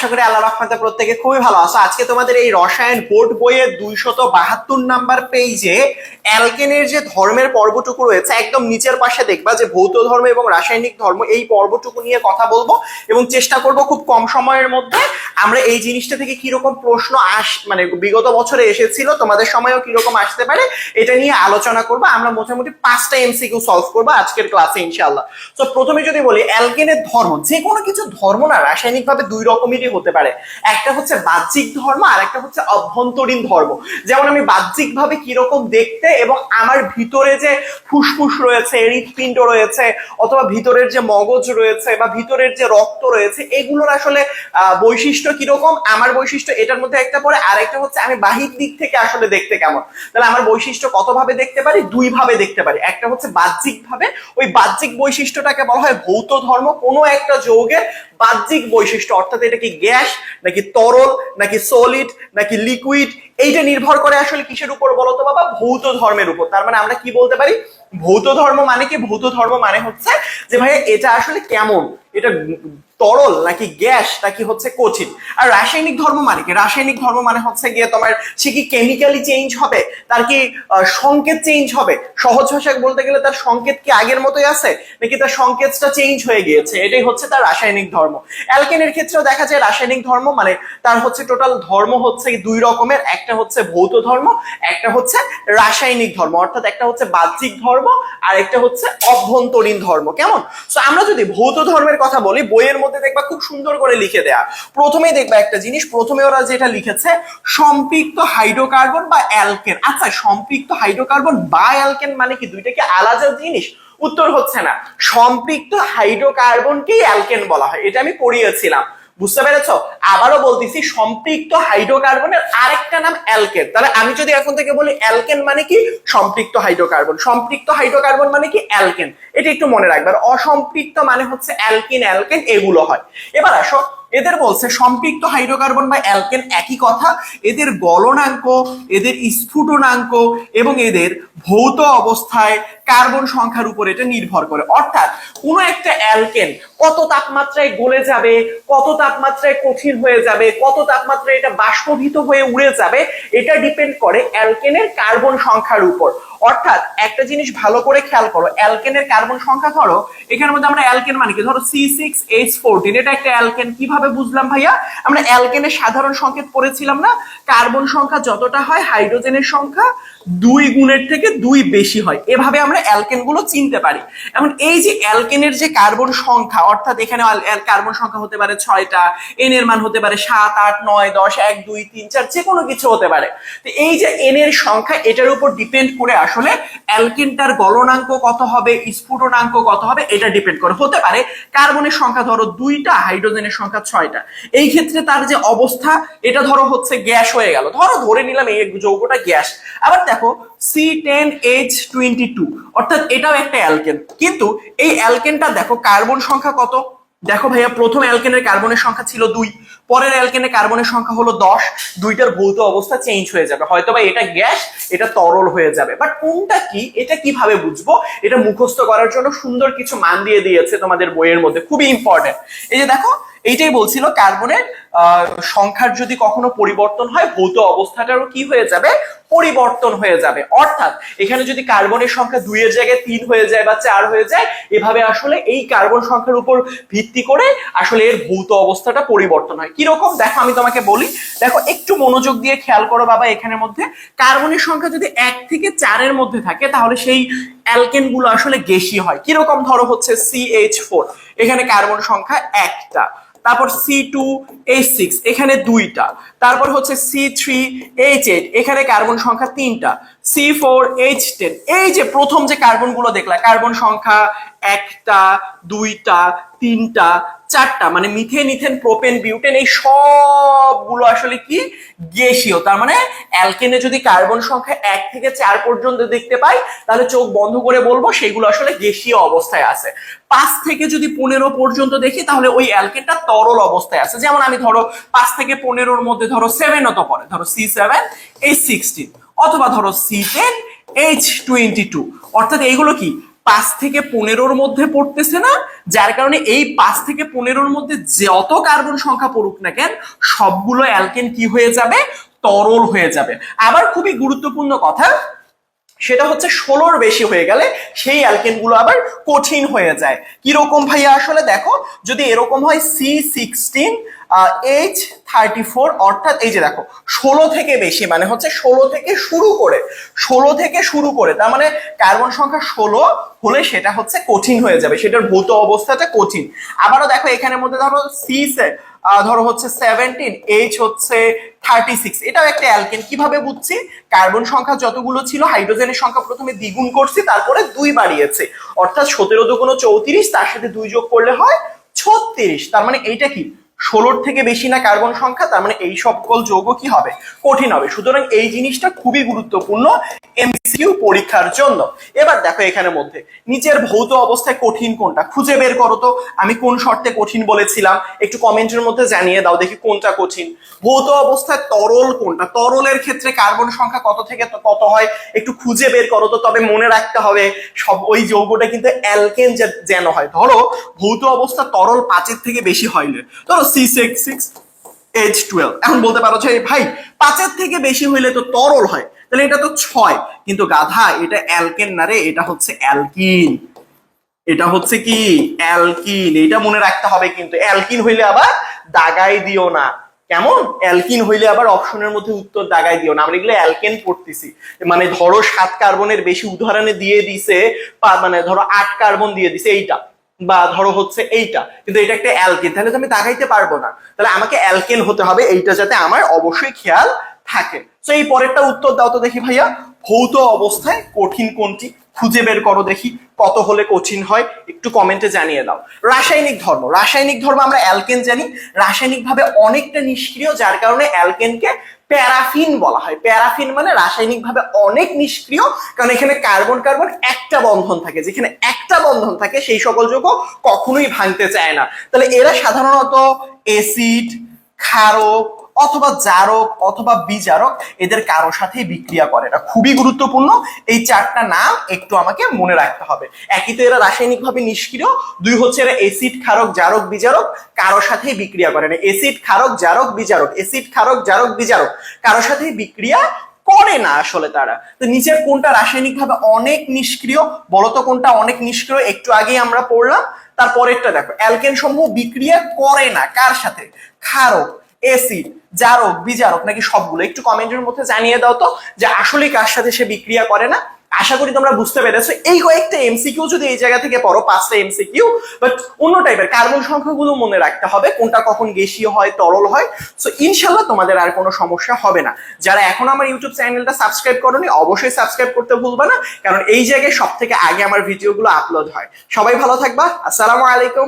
আশা করি আল্লাহ রহমতে প্রত্যেকে খুবই ভালো আছো। আজকে তোমাদের এই রসায়ন বোর্ড বইয়ের দুইশত বাহাত্তর নাম্বার পেজে অ্যালকেনের যে ধর্মের পর্বটুকু রয়েছে, একদম নিচের পাশে দেখবা যে ভৌত ধর্ম এবং রাসায়নিক ধর্ম এই পর্বটুকু নিয়ে কথা বলব এবং চেষ্টা করব খুব কম সময়ের মধ্যে আমরা এই জিনিসটা থেকে কীরকম প্রশ্ন আস মানে বিগত বছরে এসেছিল তোমাদের সময়ও কীরকম আসতে পারে এটা নিয়ে আলোচনা করব। আমরা মোটামুটি পাঁচটা এমসিকিউ সলভ করব আজকের ক্লাসে ইনশাআল্লাহ। তো প্রথমে যদি বলি অ্যালকেনের ধর্ম যে কোনো কিছু ধর্ম না রাসায়নিকভাবে দুই রকমেরই হতে পারে। একটা হচ্ছে বাহ্যিক ধর্ম আর একটা হচ্ছে অভ্যন্তরীণ ধর্ম। যেমন আমি বাহ্যিকভাবে কীরকম দেখতে এবং আমার ভিতরে যে ফুসফুস রয়েছে হৃৎপিণ্ড রয়েছে অথবা ভিতরের যে মগজ রয়েছে বা ভিতরের যে রক্ত রয়েছে এগুলোর আসলে আহ, বৈশিষ্ট্য কীরকম, আমার বৈশিষ্ট্য এটার মধ্যে একটা পরে আর একটা হচ্ছে আমি বাহির দিক থেকে আসলে দেখতে কেমন। তাহলে আমার বৈশিষ্ট্য কত ভাবে দেখতে পারি? দুই ভাবে দেখতে পারি। একটা হচ্ছে বাহ্যিক ভাবে ওই বাহ্যিক বৈশিষ্ট্যটাকে বলা হয় ভৌত ধর্ম। কোনো একটা যৌগের বাহ্যিক বৈশিষ্ট্য, অর্থাৎ এটা কি গ্যাস, নাকি তরল, নাকি সলিড নাকি লিকুইড এইটা নির্ভর করে আসলে কিসের উপর বলতো বাবা? ভৌত ধর্মের উপর। তার মানে আমরা কি বলতে পারি? ভৌত ধর্ম মানে কি? ভৌত ধর্ম মানে হচ্ছে যে ভাই এটা আসলে কেমন? এটা তরল নাকি গ্যাস, নাকি হচ্ছে কঠিন? আর রাসায়নিক ধর্ম মানে কি? রাসায়নিক ধর্ম মানে হচ্ছে গিয়ে তোমার সে কি কেমিক্যালি চেঞ্জ হবে? তার কি সংকেত চেঞ্জ হবে? সহজ ভাষায় বলতে গেলে তার সংকেত কি আগের মতোই আছে? নাকি তার সংকেতটা চেঞ্জ হয়ে গিয়েছে? এটাই হচ্ছে তার রাসায়নিক ধর্ম। অ্যালকেনের ক্ষেত্রেও দেখা যায় রাসায়নিক ধর্ম মানে তার হচ্ছে টোটাল ধর্ম হচ্ছে দুই রকমের। একটা হচ্ছে ভৌত ধর্ম, একটা হচ্ছে রাসায়নিক ধর্ম। অর্থাৎ একটা হচ্ছে বাহ্যিক ধর্ম আর একটা হচ্ছে অভ্যন্তরীণ ধর্ম। কেমন? সো আমরা যদি ভৌত ধর্মের কথা বলি, বইয়ের মধ্যে দেখবা খুব সুন্দর করে লিখে দেয়া। প্রথমেই দেখবা একটা জিনিস, প্রথমে ওরা যেটা লিখেছে, সম্পৃক্ত হাইড্রোকার্বন বা অ্যালকেন। আচ্ছা সম্পৃক্ত হাইড্রোকার্বন বা অ্যালকেন মানে কি? দুইটা কি আলাদা জিনিস? উত্তর হচ্ছে না। সম্পৃক্ত হাইড্রোকার্বনকেই অ্যালকেন বলা হয়। এটা আমি পড়িয়েছিলাম। বুঝতে পেরেছ? আবারও বলতেছি, সম্পৃক্ত হাইড্রোকার্বনের আরেকটা নাম অ্যালকেন। তাহলে আমি যদি এখন থেকে বলি অ্যালকেন মানে কি? সম্পৃক্ত হাইড্রোকার্বন। সম্পৃক্ত হাইড্রোকার্বন মানে কি? অ্যালকেন। এটা একটু মনে রাখবে। আর অসম্পৃক্ত মানে হচ্ছে অ্যালকিন, অ্যালকেন, এগুলো হয়। এবার আসো এদের বলছে সম্পৃক্ত হাইড্রোকার্বন বা অ্যালকেন একই কথা, এদের গলনাঙ্ক, এদের স্ফুটনাঙ্ক এবং এদের ভৌত অবস্থায় কার্বন সংখ্যার উপর এটা নির্ভর করে। অর্থাৎ কোনো একটা অ্যালকেন কত তাপমাত্রায় গলে যাবে, কত তাপমাত্রায় কঠিন হয়ে যাবে, কত তাপমাত্রায় এটা বাষ্পভূত হয়ে উড়ে যাবে, এটা ডিপেন্ড করে অ্যালকেনের কার্বন সংখ্যার উপর। অর্থাৎ একটা জিনিস ভালো করে খেয়াল করো, অ্যালকেনের কার্বন সংখ্যা ধরো, এখানের মধ্যে আমরা অ্যালকেন মানে কি? ধরো সি সিক্স এইচ ফোরটিন এটা একটা অ্যালকেন, কীভাবে বুঝলাম ভাইয়া। আমরা অ্যালকেনের সাধারণ সংকেত পড়েছিলাম না? কার্বন সংখ্যা যতটা হয়, হাইড্রোজেনের সংখ্যা দুই গুণের থেকে দুই বেশি হয়। এভাবে আমরা অ্যালকেনগুলো চিনতে পারি। এখন এই যে অ্যালকেনের যে কার্বন সংখ্যা, অর্থাৎ এখানে কার্বন সংখ্যা হতে পারে ছয়টা এন এর মান হতে পারে সাত, আট, নয়, দশ, এক, দুই, তিন, চার যে কোনো কিছু হতে পারে। তো এই যে এন এর সংখ্যা, এটার উপর ডিপেন্ড করে আসলে অ্যালকেনটার গলনাঙ্ক কত হবে, স্ফুটনাঙ্ক কত হবে, এটা ডিপেন্ড করে। হতে পারে কার্বনের সংখ্যা ধরো দুইটা, হাইড্রোজেনের সংখ্যা ছয়টা। এই ক্ষেত্রে তার যে অবস্থা, এটা ধরো হচ্ছে গ্যাস হয়ে গেল। ধরো ধরে নিলাম এই যৌগটা গ্যাস। আবার দেখো C ten H twenty two অর্থাৎ এটাও একটা অ্যালকেন। কিন্তু এই অ্যালকেনটা দেখো, কার্বন সংখ্যা কত? দেখো ভাইয়া, প্রথম অ্যালকেনের কার্বনের সংখ্যা ছিল দুই, পরের অ্যালকেনের কার্বনের সংখ্যা হলো দশ, দুইটার ভৌত অবস্থা চেঞ্জ হয়ে যাবে। হয়তো বা এটা গ্যাস, এটা তরল হয়ে যাবে। বাট কোনটা কি, এটা কীভাবে বুঝব? এটা মুখস্থ করার জন্য সুন্দর কিছু মান দিয়ে দিয়েছে তোমাদের বইয়ের মধ্যে, খুবই ইম্পর্টেন্ট এই যে দেখো এইটাই বলছিল কার্বনের সংখ্যার যদি কখনো পরিবর্তন হয়, ভৌত অবস্থাটারও কি হয়ে যাবে? পরিবর্তন হয়ে যাবে। অর্থাৎ এখানে যদি কার্বনের সংখ্যা দুইয়ের জায়গায় তিন হয়ে যায় বা চার হয়ে যায়, এভাবে আসলে এই কার্বন সংখ্যার উপর ভিত্তি করে আসলে এর ভৌত অবস্থাটা পরিবর্তন হয়। কীরকম? দেখো, আমি তোমাকে বলি। দেখো, একটু মনোযোগ দিয়ে খেয়াল করো বাবা এখানের মধ্যে। কার্বনের সংখ্যা যদি এক থেকে চারের মধ্যে থাকে, তাহলে সেই অ্যালকেনগুলো আসলে গেসি হয়। কীরকম ধরো হচ্ছে সি এইচ ফোর এখানে কার্বন সংখ্যা একটা, তারপর সি টু এইচ সিক্স এখানে দুইটা, তারপর হচ্ছে সি থ্রি এইচ এইট এখানে কার্বন সংখ্যা তিনটা সি ফোর এইচ টেন এই যে প্রথম যে কার্বনগুলো দেখলা, কার্বন সংখ্যা একটা, দুইটা, তিনটা চারটা মানে মিথেন, ইথেন, প্রোপেন, বিউটেন, এই সবগুলো আসলে কি? গ্যাসীয়। তার মানে অ্যালকেনে যদি কার্বন সংখ্যা এক থেকে চার পর্যন্ত দেখতে পাই, তাহলে চোখ বন্ধ করে বলব সেগুলো আসলে গ্যাসীয় অবস্থায় আছে। পাঁচ থেকে যদি পনেরো পর্যন্ত দেখি, তাহলে ওই অ্যালকেনটা তরল অবস্থায় আছে। যেমন আমি ধরো পাঁচ থেকে পনেরোর মধ্যে ধরো সেভেনও তো পড়ে ধরো সি সেভেন এইচ সিক্সটিন অথবা ধরো C ten H twenty two অর্থাৎ এইগুলো কি? পাঁচ থেকে পনেরোর মধ্যে পড়তেছে না, যার কারণে এই পাঁচ থেকে পনেরোর মধ্যে যত কার্বন সংখ্যা পড়ুক না কেন, সবগুলো অ্যালকেন কি হয়ে যাবে? তরল হয়ে যাবে। আবার খুবই গুরুত্বপূর্ণ কথা সেটা হচ্ছে ষোলোর বেশি হয়ে গেলে সেই অ্যালকেনগুলো আবার কঠিন হয়ে যায়। কীরকম ভাইয়া? আসলে দেখো, যদি এরকম হয় C sixteen H thirty four অর্থাৎ এই যে দেখো, ষোলো থেকে বেশি মানে হচ্ছে ষোলো থেকে শুরু করে, ষোলো থেকে শুরু করে, তার মানে কার্বন সংখ্যা ষোলো হলে সেটা হচ্ছে কঠিন হয়ে যাবে, সেটার ভৌত অবস্থাটা কঠিন। আবারও দেখো, এখানের মধ্যে ধরো সি ধরো হচ্ছে সেভেন্টিন এইচ হচ্ছে থার্টি সিক্স এটাও একটা অ্যালকেন কীভাবে বুঝছি? কার্বন সংখ্যা যতগুলো ছিল হাইড্রোজেনের সংখ্যা প্রথমে দ্বিগুণ করছি, তারপরে দুই বাড়িয়েছে। অর্থাৎ সতেরো দুগুণ চৌত্রিশ, তার সাথে দুই যোগ করলে হয় ছত্রিশ। তার মানে এইটা কি? ষোলোর থেকে বেশি না কার্বন সংখ্যা, তার মানে এই সকল যৌগ কি হবে? কঠিন হবে। সুতরাং এই জিনিসটা খুবই গুরুত্বপূর্ণ এমসিকিউ পরীক্ষার জন্য। এবার দেখো এখানের মধ্যে, নিচের ভৌত অবস্থায় কঠিন কোনটা? খুঁজে বের করো তো, আমি কোন শর্তে কঠিন বলেছিলাম? একটু কমেন্টের মধ্যে জানিয়ে দাও, দেখি কোনটা কঠিন। ভৌত অবস্থায় তরল কোনটা? তরলের ক্ষেত্রে কার্বন সংখ্যা কত থেকে কত হয়? একটু খুঁজে বের করো তো, তবে মনে রাখতে হবে, সব ওই যৌগটা কিন্তু অ্যালকেন যেন হয়। ধরো, ভৌত অবস্থা তরল পাঁচের থেকে বেশি হয়লে ধরো C six six H twelve এখন বলতে পারো যে ভাই, পাঁচের থেকে বেশি হইলে তো তরল হয়। তাহলে এটা তো ছয়। কিন্তু গাধা, এটা অ্যালকেন না রে, এটা হচ্ছে অ্যালকিন। এটা হচ্ছে কি? অ্যালকিন। এটা মনে রাখতে হবে কিন্তু, অ্যালকিন হইলে আবার দাগাই দিও না। কেমন? অ্যালকিন হইলে আবার অপশনের মধ্যে উত্তর দাগাই দিও না। আমরা এগুলো অ্যালকেন পড়তেছি। মানে ধরো সাত কার্বনের বেশি উদাহরণে দিয়ে দিছে মানে ধরো আট কার্বন দিয়ে দিছে, এইটা। বা ধরো হচ্ছে এইটা, কিন্তু এটা একটা অ্যালকেন, তাহলে তো আমি দাগাইতে পারব না। তাহলে আমাকে অ্যালকেন হতে হবে এইটা যাতে আমার অবশ্যই খেয়াল থাকে। তো এই পরেরটা উত্তর দাও তো দেখি ভাইয়া। ভৌত অবস্থায় কঠিন কোনটি? খুঁজে বের করো দেখি, কত হলে কঠিন হয়? একটু কমেন্টে জানিয়ে দাও। রাসায়নিক ধর্ম রাসায়নিক ধর্ম আমরা অ্যালকেন জানি। রাসায়নিক ভাবে অনেকটা নিষ্ক্রিয়, যার কারণে অ্যালকেনকে প্যারাফিন বলা হয়। প্যারাফিন মানে রাসায়নিক ভাবে অনেক নিষ্ক্রিয়, কারণ এখানে কার্বন কার্বন একটা বন্ধন থাকে। যেখানে একটা বন্ধন থাকে, সেই সকল যৌগ কখনোই ভাঙতে চায় না। তাহলে এরা সাধারণত এসিড ক্ষারক অথবা জারক অথবা বিজারক এদের কারও সাথেই বিক্রিয়া করে না। খুবই গুরুত্বপূর্ণ। এই চারটা নাম একটু আমাকে মনে রাখতে হবে। একই তো এরা রাসায়নিকভাবে নিষ্ক্রিয়, দুই হচ্ছে এরা এসিড ক্ষারক, জারক, বিজারক, কারও সাথেই বিক্রিয়া করে না। এসিড ক্ষারক, জারক, বিজারক এসিড ক্ষারক, জারক, বিজারক, কারও সাথেই বিক্রিয়া করে না আসলে তারা। তো নিচের কোনটা রাসায়নিকভাবে অনেক নিষ্ক্রিয়, বলতো কোনটা অনেক নিষ্ক্রিয়, একটু আগেই আমরা পড়লাম। তারপরেরটা দেখো অ্যালকেন সমূহ বিক্রিয়া করে না। কার সাথে? ক্ষারক। এসিড জারক, বিজারক নাকি সবগুলো? একটু কমেন্টের মধ্যে জানিয়ে দাও তো যে আসলে কার সাথে সে বিক্রিয়া করে না? আশা করি তোমরা বুঝতে পেরেছ। এই কয়েকটা এমসিকিউ যদি এই জায়গা থেকে পড়ো, পাঁচটা এমসিকিউ বাট অন্য টাইপের কার্বন সংখ্যাগুলো মনে রাখতে হবে, কোনটা কখন গ্যাসীয় হয়, তরল হয়। সো ইনশাল্লাহ তোমাদের আর কোনো সমস্যা হবে না। যারা এখন আমার ইউটিউব চ্যানেলটা সাবস্ক্রাইব করোনি, অবশ্যই সাবস্ক্রাইব করতে ভুলবে না, কারণ এই জায়গায় সব থেকে আগে আমার ভিডিওগুলো আপলোড হয়। সবাই ভালো থাকবা। আসসালামু আলাইকুম।